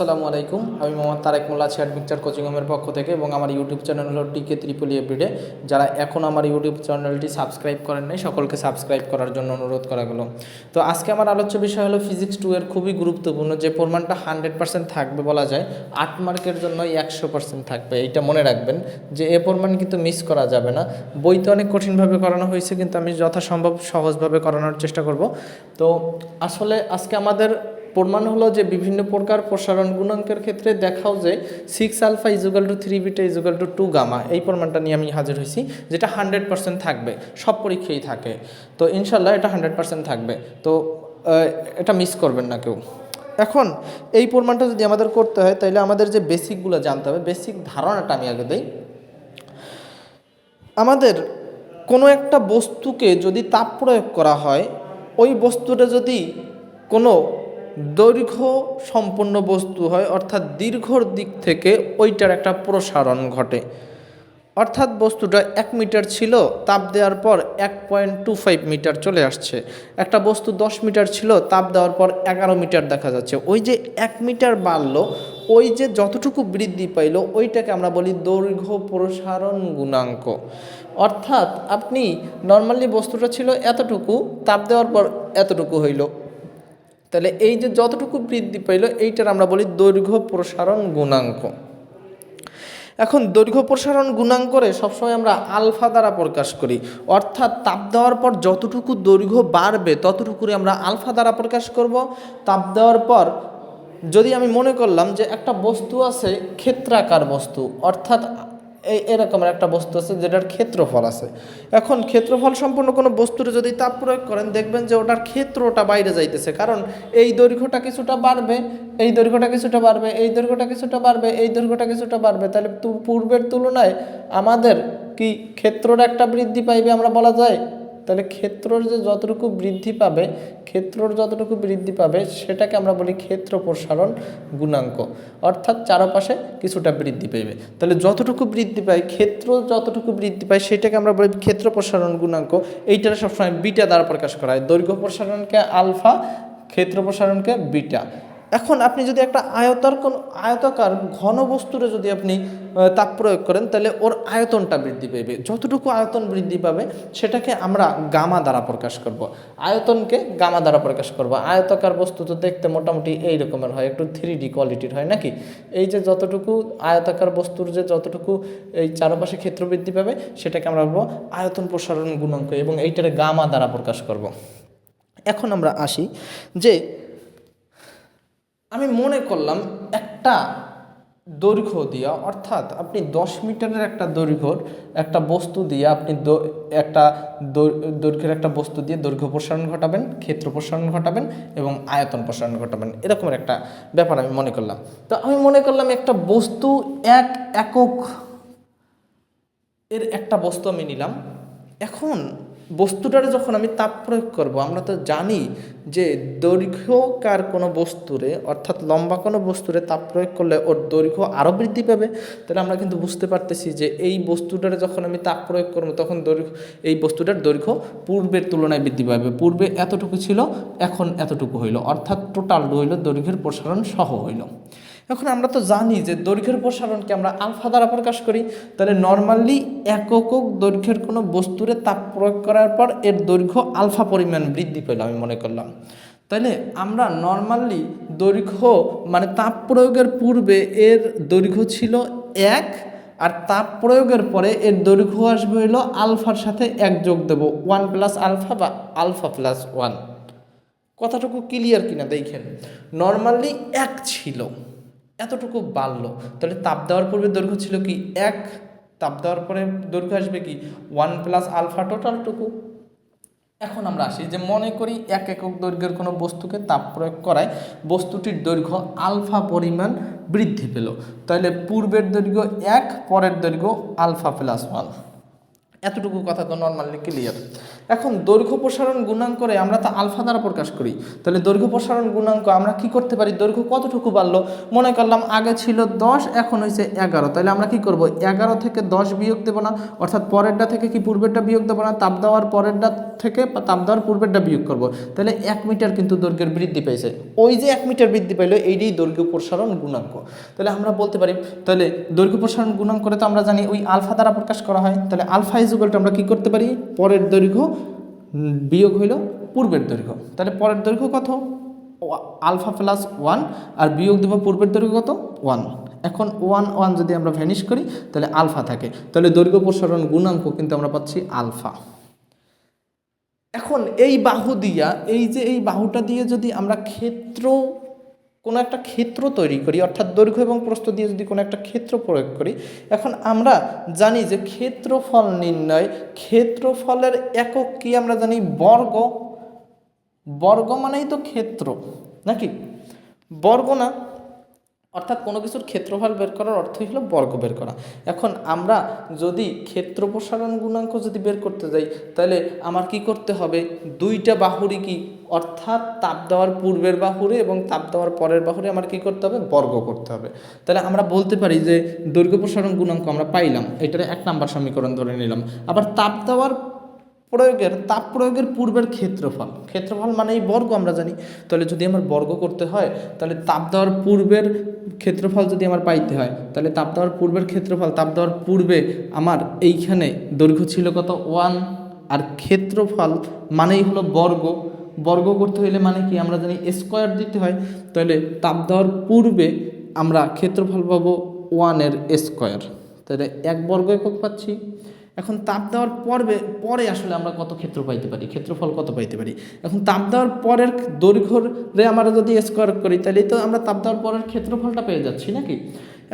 আসসালামু আলাইকুম। আমি মোহাম্মদ তারেক মোল্লা আছি পিকচার কোচিং হোমের পক্ষ থেকে এবং আমার ইউটিউব চ্যানেল হলো টিকে ত্রিপলি এভরিডে যারা এখন আমার ইউটিউব চ্যানেলটি সাবস্ক্রাইব করেন নাই, সকলকে সাবস্ক্রাইব করার জন্য অনুরোধ করা গেলো তো আজকে আমার আলোচ্য বিষয় হলো ফিজিক্স টু এর খুবই গুরুত্বপূর্ণ যে পরিমাণটা হান্ড্রেড পার্সেন্ট থাকবে বলা যায়, আট মার্কের জন্য একশো পার্সেন্ট থাকবে, এইটা মনে রাখবেন যে এ পরিমাণ কিন্তু মিস করা যাবে না। বইতে অনেক কঠিনভাবে করানো হয়েছে, কিন্তু আমি যথাসম্ভব সহজভাবে করানোর চেষ্টা করব। তো আসলে আজকে আমাদের প্রমাণ হলো যে বিভিন্ন প্রকার প্রসারণ গুণাঙ্কের ক্ষেত্রে দেখাও যে six alpha equal to three beta equal to two gamma এই প্রমাণটা নিয়ে আমি হাজির হয়েছি, যেটা হান্ড্রেড পার্সেন্ট থাকবে, সব পরীক্ষায় থাকে। তো ইনশাল্লাহ এটা হান্ড্রেড পার্সেন্ট থাকবে। তো এটা মিস করবেন না কেউ। এখন, এই প্রমাণটা যদি আমাদের করতে হয় তাহলে আমাদের যে বেসিকগুলো জানতে হবে বেসিক ধারণাটা আমি আগে দিই। আমাদের কোনো একটা বস্তুকে যদি তাপ প্রয়োগ করা হয়, ওই বস্তুটা যদি কোনো দৈর্ঘ্য সম্পন্ন বস্তু হয়, অর্থাৎ দীর্ঘর দিক থেকে ওইটার একটা প্রসারণ ঘটে। অর্থাৎ বস্তুটা এক মিটার ছিল, তাপ দেওয়ার পর এক পয়েন্ট টু ফাইভ মিটার চলে আসছে। একটা বস্তু দশ মিটার ছিল, তাপ দেওয়ার পর এগারো মিটার দেখা যাচ্ছে। ওই যে এক মিটার বাড়লো, ওই যে যতটুকু বৃদ্ধি পাইল, ওইটাকে আমরা বলি দৈর্ঘ্য প্রসারণ গুণাঙ্ক। অর্থাৎ আপনি নর্মালি বস্তুটা ছিল এতটুকু, তাপ দেওয়ার পর এতটুকু হইল। তাহলে এই যে যতটুকু বৃদ্ধি পাইল, এইটার আমরা বলি দৈর্ঘ্য প্রসারণ গুণাঙ্ক। এখন দৈর্ঘ্য প্রসারণ গুণাঙ্করে সবসময় আমরা আলফা দ্বারা প্রকাশ করি। অর্থাৎ তাপ দেওয়ার পর যতটুকু দৈর্ঘ্য বাড়বে, ততটুকুরে আমরা আলফা দ্বারা প্রকাশ করব। তাপ দেওয়ার পর যদি আমি মনে করলাম যে একটা বস্তু আছে ক্ষেত্রাকার বস্তু, অর্থাৎ এই এরকমের একটা বস্তু আছে যেটার ক্ষেত্রফল আছে। এখন ক্ষেত্রফল সম্পূর্ণ কোনো বস্তুর যদি তাপ প্রয়োগ করেন, দেখবেন যে ওটার ক্ষেত্রটা বাইরে যাইতেছে। কারণ এই দৈর্ঘ্যটা কিছুটা বাড়বে, এই দৈর্ঘ্যটা কিছুটা বাড়বে, এই দৈর্ঘ্যটা কিছুটা বাড়বে, এই দৈর্ঘ্যটা কিছুটা বাড়বে। তাহলে পূর্বের তুলনায় আমাদের কি ক্ষেত্রটা একটা বৃদ্ধি পাইবে আমরা বলা যায়? তাহলে ক্ষেত্রর যে যতটুকু বৃদ্ধি পাবে, ক্ষেত্রর যতটুকু বৃদ্ধি পাবে, সেটাকে আমরা বলি ক্ষেত্র প্রসারণ গুণাঙ্ক। অর্থাৎ চারপাশে কিছুটা বৃদ্ধি পাইবে তাহলে যতটুকু বৃদ্ধি পায়, ক্ষেত্র যতটুকু বৃদ্ধি পায়, সেটাকে আমরা বলি ক্ষেত্র প্রসারণ গুণাঙ্ক। এইটার সবসময় বিটা দ্বারা প্রকাশ করা হয়। দৈর্ঘ্য প্রসারণকে আলফা, ক্ষেত্র প্রসারণকে বিটা। এখন আপনি যদি একটা আয়তার কোন আয়তাকার ঘন বস্তুরে যদি আপনি তাপ প্রয়োগ করেন, তাহলে ওর আয়তনটা বৃদ্ধি পাবে যতটুকু আয়তন বৃদ্ধি পাবে, সেটাকে আমরা গামা দ্বারা প্রকাশ করব। আয়তনকে গামা দ্বারা প্রকাশ করব। আয়তাকার বস্তু তো দেখতে মোটামুটি এই রকমের হয়, একটু থ্রি ডি কোয়ালিটির হয় নাকি? এই যে যতটুকু আয়তাকার বস্তুর যে যতটুকু এই চারপাশে ক্ষেত্র বৃদ্ধি পাবে, সেটাকে আমরা বলব আয়তন প্রসারণ গুণাঙ্ক এবং এইটার গামা দ্বারা প্রকাশ করব। এখন আমরা আসি যে আমি মনে করলাম একটা দৈর্ঘ্য দিয়া, অর্থাৎ আপনি দশ মিটারের একটা দৈর্ঘ্যর একটা বস্তু দিয়ে আপনি একটা দৈর্ঘ্যের একটা বস্তু দিয়ে দৈর্ঘ্য প্রসারণ ঘটাবেন, ক্ষেত্র প্রসারণ ঘটাবেন এবং আয়তন প্রসারণ ঘটাবেন। এরকমের একটা ব্যাপার আমি মনে করলাম। তো আমি মনে করলাম একটা বস্তু এক একক এর একটা বস্তু আমি নিলাম। এখন বস্তুটার যখন আমি তাপ প্রয়োগ করব, আমরা তো জানি যে দৈর্ঘ্যকার কোনো বস্তুরে, অর্থাৎ লম্বা কোনো বস্তুরে তাপ প্রয়োগ করলে ওর দৈর্ঘ্য আরও বৃদ্ধি পাবে। তাহলে আমরা কিন্তু বুঝতে পারতেছি যে এই বস্তুটারে যখন আমি তাপ প্রয়োগ করব, তখন দৈর্ঘ্য, এই বস্তুটার দৈর্ঘ্য পূর্বের তুলনায় বৃদ্ধি পাবে। পূর্বে এতটুকু ছিল, এখন এতটুকু হইল। অর্থাৎ টোটাল হইল, দৈর্ঘ্যের প্রসারণ সহ হইল। এখন আমরা তো জানি যে দৈর্ঘ্যের প্রসারণকে আমরা আলফা দ্বারা প্রকাশ করি, তাহলে নর্মালি একক দৈর্ঘ্যের কোনো বস্তুরে তাপ প্রয়োগ করার পর এর দৈর্ঘ্য আলফা পরিমাণ বৃদ্ধি পেল আমি মনে করলাম। তাহলে আমরা নর্মালি দৈর্ঘ্য মানে তাপ প্রয়োগের পূর্বে এর দৈর্ঘ্য ছিল এক, আর তাপ প্রয়োগের পরে এর দৈর্ঘ্য আসবে হলো আলফার সাথে এক যোগ দেবো ওয়ান প্লাস আলফা বা আলফা প্লাস ওয়ান কথাটুকু ক্লিয়ার কিনা দেখেন। নর্মালি এক ছিল। এতটুকু বাড়লো। তাহলে তাপ দেওয়ার পূর্বে দৈর্ঘ্য ছিল কি এক? তাপ দেওয়ার পরে দৈর্ঘ্য আসবে কি ওয়ান প্লাস আলফা টোটালটুকু এখন আমরা আসি যে মনে করি এক একক দৈর্ঘ্যের কোনো বস্তুকে তাপ প্রয়োগ করায় বস্তুটির দৈর্ঘ্য আলফা পরিমাণ বৃদ্ধি পেল। তাহলে পূর্বের দৈর্ঘ্য এক, পরের দৈর্ঘ্য আলফা প্লাস ওয়ান এতটুকু কথা তো নর্মালি ক্লিয়ার এখন দৈর্ঘ্য প্রসারণ গুণাঙ্ক করে আমরা তো আলফা দ্বারা প্রকাশ করি। তাহলে দৈর্ঘ্য প্রসারণ গুণাঙ্ক আমরা কি করতে পারি? দৈর্ঘ্য কতটুকু বাড়লো? মনে করলাম আগে ছিল দশ, এখন হয়েছে এগারো। তাহলে আমরা কি করব? এগারো থেকে দশ বিয়োগ দেবো না, অর্থাৎ পরেরটা থেকে কি পূর্বেরটা বিয়োগ দেবো না? তাপ দেওয়ার পরেরটা থেকে তাপ দেওয়ার পূর্বেরটা বিয়োগ করব। তাহলে এক মিটার কিন্তু দৈর্ঘ্যের বৃদ্ধি পেয়েছে ওই যে এক মিটার বৃদ্ধি পাইলো, এইটাই দৈর্ঘ্য প্রসারণ গুণাঙ্ক। তাহলে আমরা বলতে পারি, তাহলে দৈর্ঘ্য প্রসারণ গুণাঙ্ক করে তো আমরা জানি ওই আলফা দ্বারা প্রকাশ করা হয়। তাহলে আলফা ইজুগলটা আমরা কি করতে পারি? পরের দৈর্ঘ্য বিয়োগ হইল পূর্বের দৈর্ঘ্য। তাহলে পরের দৈর্ঘ্য কত? আলফা প্লাস ওয়ান, আর বিয়োগ দেবো পূর্বের দৈর্ঘ্য কত? ওয়ান। এখন ওয়ান ওয়ান যদি আমরা ভ্যানিশ করি, তাহলে আলফা থাকে। তাহলে দৈর্ঘ্য প্রসারণ গুণাঙ্ক কিন্তু আমরা পাচ্ছি আলফা। এখন এই বাহু দিয়া, এই যে এই বাহুটা দিয়ে যদি আমরা ক্ষেত্র কোনো একটা ক্ষেত্র তৈরি করি, অর্থাৎ দৈর্ঘ্য এবং প্রস্থ দিয়ে যদি কোনো একটা ক্ষেত্র প্রয়োগ করি, এখন আমরা জানি যে ক্ষেত্রফল নির্ণয়, ক্ষেত্রফলের একক কি আমরা জানি? বর্গ। বর্গ মানেই তো ক্ষেত্র, নাকি? বর্গ না অর্থাৎ কোনো কিছুর ক্ষেত্রফল বের করার অর্থই হলো বর্গ বের করা। এখন আমরা যদি ক্ষেত্র প্রসারণ গুণাঙ্ক যদি বের করতে যাই, তাহলে আমার কি করতে হবে? দুইটা বাহুরই কি? অর্থাৎ তাপ দেওয়ার পূর্বের বাহুরে এবং তাপ দেওয়ার পরের বাহুরে আমার কি করতে হবে? বর্গ করতে হবে। তাহলে আমরা বলতে পারি যে দৈর্ঘ্য প্রসারণ গুণাঙ্ক আমরা পাইলাম। এটার এক নাম্বার সমীকরণ ধরে নিলাম। আবার তাপ দেওয়ার প্রয়োগের, তাপ প্রয়োগের পূর্বের ক্ষেত্রফল। ক্ষেত্রফল মানে এই বর্গ আমরা জানি। তাহলে যদি আমার বর্গ করতে হয়, তাহলে তাপ দেওয়ার পূর্বের ক্ষেত্রফল যদি আমার পাইতে হয়, তাহলে তাপ দেওয়ার পূর্বের ক্ষেত্রফল, তাপ দেওয়ার পূর্বে আমার এইখানে দৈর্ঘ্য ছিল কত? ওয়ান। আর ক্ষেত্রফল মানেই হলো বর্গ। বর্গ করতে হইলে মানে কি? আমরা জানি স্কোয়ার দিতে হয়। তাহলে তাপ দেওয়ার পূর্বে আমরা ক্ষেত্রফল পাবো ওয়ানের স্কোয়ার। তাহলে এক বর্গ একক পাচ্ছি। এখন তাপ দেওয়ার পর্বে, পরে আসলে আমরা কত ক্ষেত্র পাইতে পারি? ক্ষেত্রফল কত পাইতে পারি? এখন তাপ দেওয়ার পরের দৈর্ঘ্যরে আমরা যদি স্কোয়ার করি, তাহলে তো আমরা তাপ দেওয়ার পরের ক্ষেত্রফলটা পেয়ে যাচ্ছি নাকি?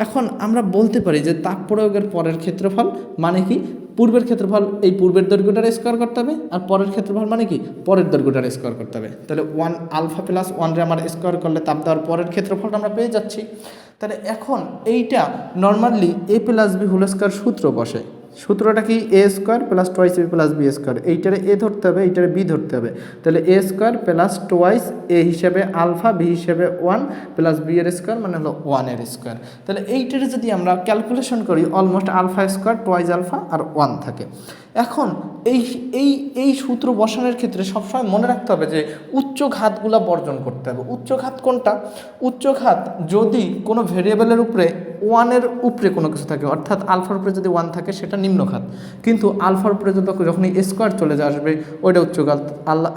এখন আমরা বলতে পারি যে তাপ প্রয়োগের পরের ক্ষেত্রফল মানে কি? পূর্বের ক্ষেত্রফল এই পূর্বের দৈর্ঘ্যটার স্কোয়ার করতে হবে, আর পরের ক্ষেত্রফল মানে কি? পরের দৈর্ঘ্যটার স্কোয়ার করতে হবে। তাহলে ওয়ান আলফা প্লাস ওয়ানরে আমার স্কোয়ার করলে তাপ দেওয়ার পরের ক্ষেত্রফলটা আমরা পেয়ে যাচ্ছি। তাহলে এখন এইটা normally A plus B whole square সূত্র বসে। সূত্রটা কি A square plus twice B plus B square এইটারে এ ধরতে হবে, এইটারে বি ধরতে হবে। তাহলে A square plus twice A হিসেবে আলফা বি হিসেবে ওয়ান প্লাস বি এর স্কোয়ার মানে হলো ওয়ানের স্কোয়ার তাহলে এইটারে যদি আমরা ক্যালকুলেশন করি almost alpha square twice alpha আর ওয়ান থাকে। এখন এই এই এই সূত্র বসানোর ক্ষেত্রে সবসময় মনে রাখতে হবে যে উচ্চ ঘাতগুলা বর্জন করতে হবে। উচ্চ ঘাত কোনটা? উচ্চ ঘাত যদি কোনো ভেরিয়েবলের উপরে ওয়ানের উপরে কোনো কিছু থাকে, অর্থাৎ আলফার উপরে যদি ওয়ান থাকে সেটা নিম্নঘাত কিন্তু আলফার উপরে যদি যখন স্কোয়ার চলে আসবে, ওইটা উচ্চঘাত।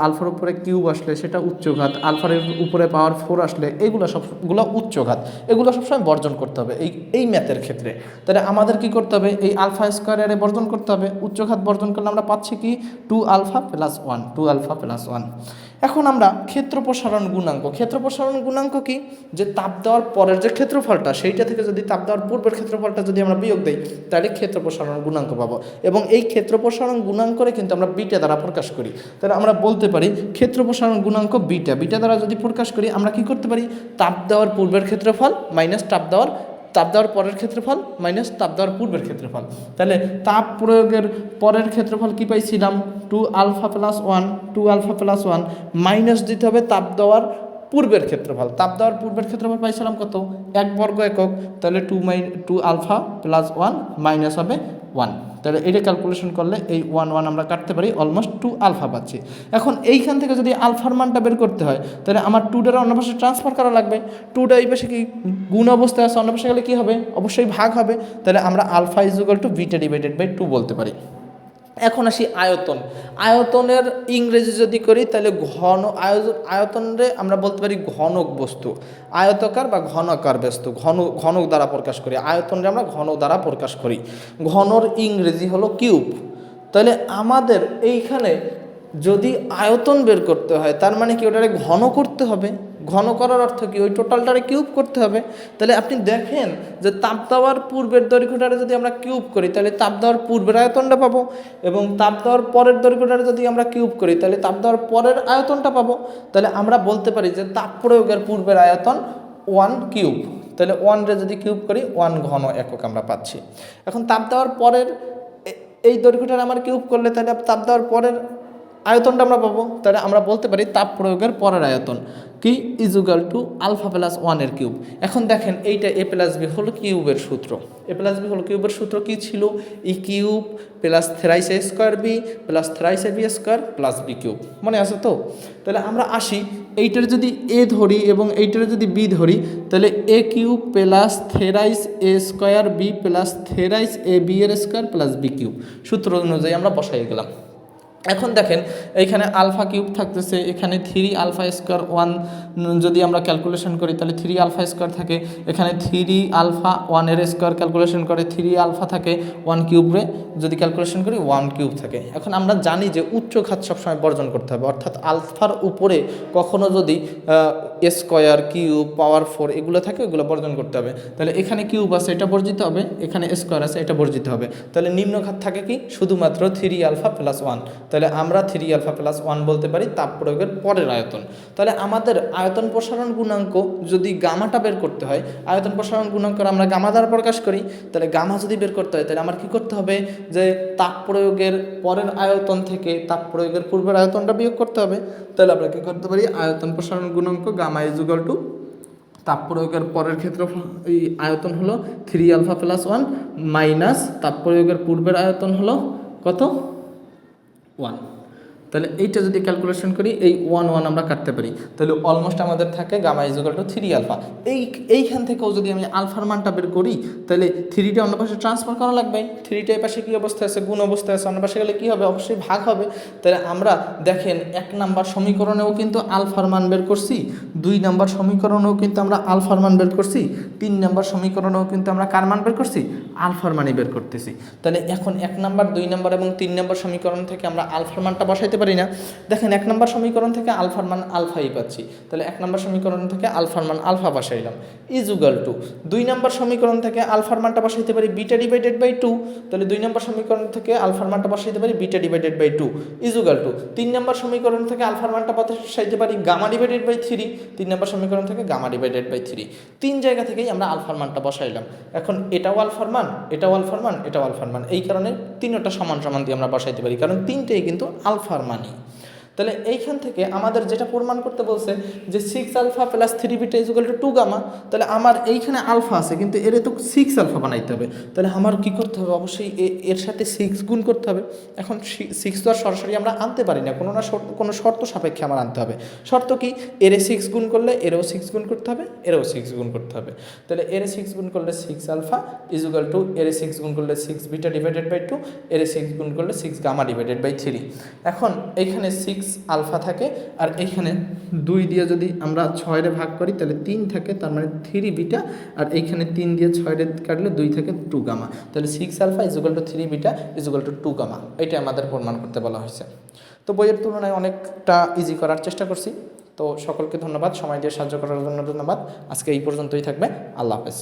আলফার উপরে কিউব আসলে সেটা উচ্চঘাত, আলফার উপরে পাওয়ার ফোর আসলে এগুলো সবগুলো উচ্চঘাত। এগুলো সবসময় বর্জন করতে হবে এই এই ম্যাথের ক্ষেত্রে। তাহলে আমাদের কি করতে হবে? এই আলফা স্কোয়ারে বর্জন করতে হবে। উচ্চঘাত বর্জন করলে আমরা পাচ্ছি কি? Two alpha plus one two alpha plus one এখন আমরা ক্ষেত্র প্রসারণ গুণাঙ্ক। ক্ষেত্র প্রসারণ গুণাঙ্ক কি? যে তাপ দেওয়ার পরের যে ক্ষেত্রফলটা, সেইটা থেকে যদি তাপ দেওয়ার পূর্বের ক্ষেত্রফলটা যদি আমরা বিয়োগ দিই, তাহলে ক্ষেত্র প্রসারণ গুণাঙ্ক পাবো। এবং এই ক্ষেত্র প্রসারণ গুণাঙ্করে কিন্তু আমরা বিটা দ্বারা প্রকাশ করি। তাহলে আমরা বলতে পারি ক্ষেত্র প্রসারণ গুণাঙ্ক বিটা। বিটা দ্বারা যদি প্রকাশ করি, আমরা কি করতে পারি? তাপ দেওয়ার পূর্বের ক্ষেত্রফল মাইনাস তাপ দেওয়ার তাপ দেওয়ার পরের ক্ষেত্রফল মাইনাস তাপ দেওয়ার পূর্বের ক্ষেত্রফল। তাহলে তাপ প্রয়োগের পরের ক্ষেত্রফল কী পাইছিলাম? Two alpha plus one two alpha plus one minus দিতে হবে তাপ দেওয়ার পূর্বের ক্ষেত্রফল। তাপ দেওয়ার পূর্বের ক্ষেত্রফল পাইছিলাম কত? এক বর্গ একক। তাহলে টু মাই two alpha plus one minus হবে ওয়ান তাহলে এটা ক্যালকুলেশন করলে এই ওয়ান ওয়ান আমরা কাটতে পারি অলমোস্ট টু আলফা পাচ্ছি। এখন এইখান থেকে যদি আলফার মানটা বের করতে হয়, তাহলে আমার টুটার অন্য পাশে ট্রান্সফার করা লাগবে। টুটা এই পাশে কি গুণ অবস্থায় আছে, অন্য পাশে গেলে কী হবে? অবশ্যই ভাগ হবে। তাহলে আমরা alpha equal to beta divided by two বলতে পারি। এখন আসি আয়তন। আয়তনের ইংরেজি যদি করি, তাহলে ঘন আয়োজন আয়তনরে আমরা বলতে পারি ঘনক বস্তু। আয়তকার বা ঘনকার বস্তু। ঘন ঘনক দ্বারা প্রকাশ করি। আয়তনরে আমরা ঘন দ্বারা প্রকাশ করি। ঘনর ইংরেজি হলো কিউব। তাহলে আমাদের এইখানে যদি আয়তন বের করতে হয়, তার মানে কি ওটারে ঘন করতে হবে? ঘন করার অর্থ কি? ওই টোটালটারে কিউব করতে হবে। তাহলে আপনি দেখেন যে তাপ দেওয়ার পূর্বের দৈর্ঘ্যটারে যদি আমরা কিউব করি, তাহলে তাপ দেওয়ার পূর্বের আয়তনটা পাবো এবং তাপ দেওয়ার পরের দৈর্ঘ্যটারে যদি আমরা কিউব করি, তাহলে তাপ দেওয়ার পরের আয়তনটা পাবো। তাহলে আমরা বলতে পারি যে তাপ প্রয়োগের পূর্বের আয়তন ওয়ান কিউব তাহলে ওয়ানরে যদি কিউব করি ওয়ান ঘন একক আমরা পাচ্ছি। এখন তাপ দেওয়ার পরের এই দৈর্ঘ্যটার আমার কিউব করলে তাহলে তাপ দেওয়ার পরের আয়তনটা আমরা পাবো। তাহলে আমরা বলতে পারি তাপ প্রয়োগের পরের আয়তন। কি ইজুগাল টু আলফা প্লাস ওয়ানের কিউব এখন দেখেন এইটা এ প্লাস বি হলো কিউবের সূত্র। এ প্লাস বি হলো কিউবের সূত্র কি ছিল? A cube plus thrice A square B plus thrice A B square plus B cube মনে আছে তো? তাহলে আমরা আসি, এইটার যদি এ ধরি এবং এইটার যদি বি ধরি, তাহলে A cube plus thrice A square B plus thrice A B এর স্কোয়ার প্লাস বি কিউব সূত্র অনুযায়ী আমরা বসাই গেলাম। এখন দেখেন, এইখানে আলফা কিউব থাকতেছে, এখানে থ্রি আলফা স্কোয়ার ওয়ান যদি আমরা ক্যালকুলেশন করি, তাহলে থ্রি আলফা স্কোয়ার থাকে, এখানে থ্রি আলফা ওয়ানের স্কোয়ার ক্যালকুলেশন করে থ্রি আলফা থাকে ওয়ান কিউবরে যদি ক্যালকুলেশন করি ওয়ান কিউব থাকে। এখন আমরা জানি যে উচ্চ খাত সবসময় বর্জন করতে হবে, অর্থাৎ আলফার উপরে কখনো যদি স্কোয়ার, কিউব, পাওয়ার ফোর, এগুলো থাকে ওগুলো বর্জন করতে হবে। তাহলে এখানে কিউব আছে, এটা বর্জিত হবে, এখানে স্কোয়ার আছে, এটা বর্জিত হবে। তাহলে নিম্ন ঘাত থাকে কি? শুধুমাত্র থ্রি আলফা প্লাস ওয়ান তাহলে আমরা থ্রি আলফা প্লাস ওয়ান বলতে পারি, তাপ প্রয়োগের পরের আয়তন। তাহলে আমাদের আয়তন প্রসারণ গুণাঙ্ক যদি গামাটা বের করতে হয়, আয়তন প্রসারণ গুণাঙ্ক আমরা গামা দ্বারা প্রকাশ করি, তাহলে গামা যদি বের করতে হয়, তাহলে আমার কি করতে হবে? যে তাপ প্রয়োগের পরের আয়তন থেকে তাপ প্রয়োগের পূর্বের আয়তনটা বিয়োগ করতে হবে। তাহলে আমরা কী করতে পারি? আয়তন প্রসারণ গুণাঙ্ক গামা ইজুগাল টু তাপ প্রয়োগের পরের ক্ষেত্র এই আয়তন হলো three alpha plus one minus তাপ প্রয়োগের পূর্বের আয়তন হলো কত? ওয়ান তাহলে এইটা যদি ক্যালকুলেশন করি, এই ওয়ান ওয়ান আমরা কাটতে পারি। তাহলে অলমোস্ট আমাদের থাকে gamma equal to three alpha এই, এইখান থেকেও যদি আমি আলফার মানটা বের করি, তাহলে থ্রিটা অন্য পাশে ট্রান্সফার করা লাগবে। থ্রিটা এই পাশে কী অবস্থা আছে? গুণ অবস্থায় আছে। অন্য পাশে গেলে কী হবে? অবশ্যই ভাগ হবে। তাহলে আমরা দেখেন এক নাম্বার সমীকরণেও কিন্তু আলফার মান বের করছি, দুই নাম্বার সমীকরণেও কিন্তু আমরা আলফার মান বের করছি, তিন নাম্বার সমীকরণেও কিন্তু আমরা কার মান বের করছি? আলফার মানই বের করতেছি। তাহলে এখন এক নাম্বার, দুই নাম্বার এবং তিন নাম্বার সমীকরণ থেকে আমরা আলফার মানটা বসাইতে পারি না দেখেন, এক নম্বর সমীকরণ থেকে আলফার মান আলফাই পাচ্ছি। তাহলে এক নম্বর সমীকরণ থেকে আলফার মান আলফা বসাইলাম। Equal to. দুই নম্বর সমীকরণ থেকে আলফার মানটা বসাইতে পারি বিটা ডিভাইডেড বাই টু। তাহলে দুই নম্বর সমীকরণ থেকে আলফার মানটা বসাইতে পারি beta divided by two. Equal to. তিন নম্বর সমীকরণ থেকে আলফার মানটা বসাইতে পারি গামা ডিভাইডেড বাই থ্রি। তিন নম্বর সমীকরণ থেকে গামা ডিভাইডেড বাই থ্রি। তিন জায়গা থেকেই আমরা আলফার মানটা বসাইলাম। এখন এটাও আলফার মান, এটাও আলফার মান, এটাও আলফার মান। এই কারণে তিনটা সমান সমান দিয়ে আমরা বসাইতে পারি। কারণ তিনটেই কিন্তু আলফার মানই তাহলে এইখান থেকে আমাদের যেটা প্রমাণ করতে বলছে যে six alpha plus three beta equal to two gamma তাহলে আমার এইখানে আলফা আছে, কিন্তু এর তো সিক্স আলফা বানাইতে হবে। তাহলে আমার কি করতে হবে? অবশ্যই এর সাথে সিক্স গুণ করতে হবে। এখন সিক্স তো আর সরাসরি আমরা আনতে পারি না, কোনো না কোনো শর্ত সাপেক্ষে আমার আনতে হবে। শর্ত কি? এরে সিক্স গুণ করলে এরও সিক্স গুণ করতে হবে, এরও সিক্স গুণ করতে হবে। তাহলে এরে সিক্স গুণ করলে সিক্স আলফা ইজুকাল টু এরে সিক্স গুণ করলে six beta divided by two এরে সিক্স গুণ করলে six gamma divided by three এখন এইখানে সিক্স আলফা থাকে, আর এইখানে দুই দিয়ে যদি আমরা ছয়রে ভাগ করি, তাহলে তিন থাকে, তার মানে থ্রি বিটা, আর এইখানে তিন দিয়ে ছয়রে কাটলে দুই থাকে টু গামা। তাহলে six alpha equal to three beta equal to two gamma এটা আমাদের প্রমাণ করতে বলা হয়েছে। তো বইয়ের তুলনায় অনেকটা ইজি করার চেষ্টা করছি। তো সকলকে ধন্যবাদ, সময় দিয়ে সাহায্য করার জন্য ধন্যবাদ। আজকে এই পর্যন্তই থাকবে, আল্লাহ হাফেজ।